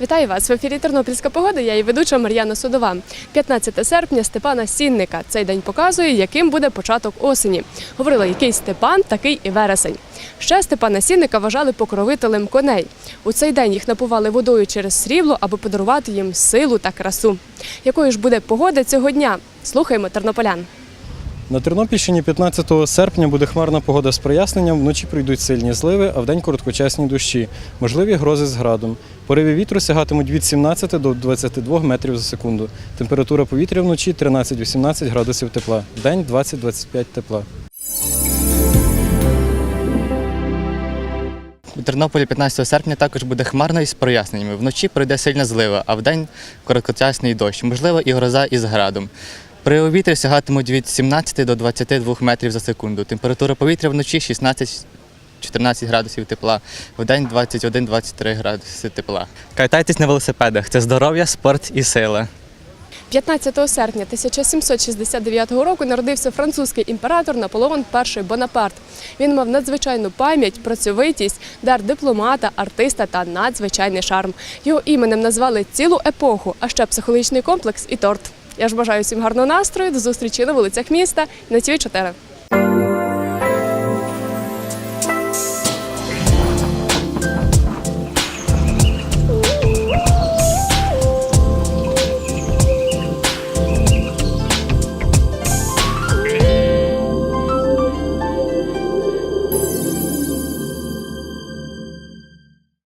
Вітаю вас в ефірі Тернопільська погода. Я її ведуча Мар'яна Судова. 15 серпня Степана Сінника. Цей день показує, яким буде початок осені. Говорила, який Степан, такий і вересень. Ще Степана Сінника вважали покровителем коней. У цей день їх напували водою через срібло, аби подарувати їм силу та красу. Якою ж буде погода цього дня? Слухаємо тернополян. На Тернопільщині 15 серпня буде хмарна погода з проясненням, вночі прийдуть сильні зливи, а вдень короткочасні дощі. Можливі грози з градом. Пориви вітру сягатимуть від 17 до 22 метрів за секунду. Температура повітря вночі 13-18 градусів тепла. Вдень 20-25 тепла. У Тернополі 15 серпня також буде хмарно із проясненнями. Вночі пройде сильна злива, а вдень короткочасний дощ. Можливо, і гроза із градом. При вітрі сягатимуть від 17 до 22 метрів за секунду. Температура повітря вночі 16 14 градусів тепла, вдень 21-23 градуси тепла. Катайтесь на велосипедах це здоров'я, спорт і сила. 15 серпня 1769 року народився французький імператор Наполеон І Бонапарт. Він мав надзвичайну пам'ять, працьовитість, дар дипломата, артиста та надзвичайний шарм. Його іменем назвали цілу епоху, а ще психологічний комплекс і торт. Я ж бажаю всім гарного настрою. До зустрічі на вулицях міста на ТВ 4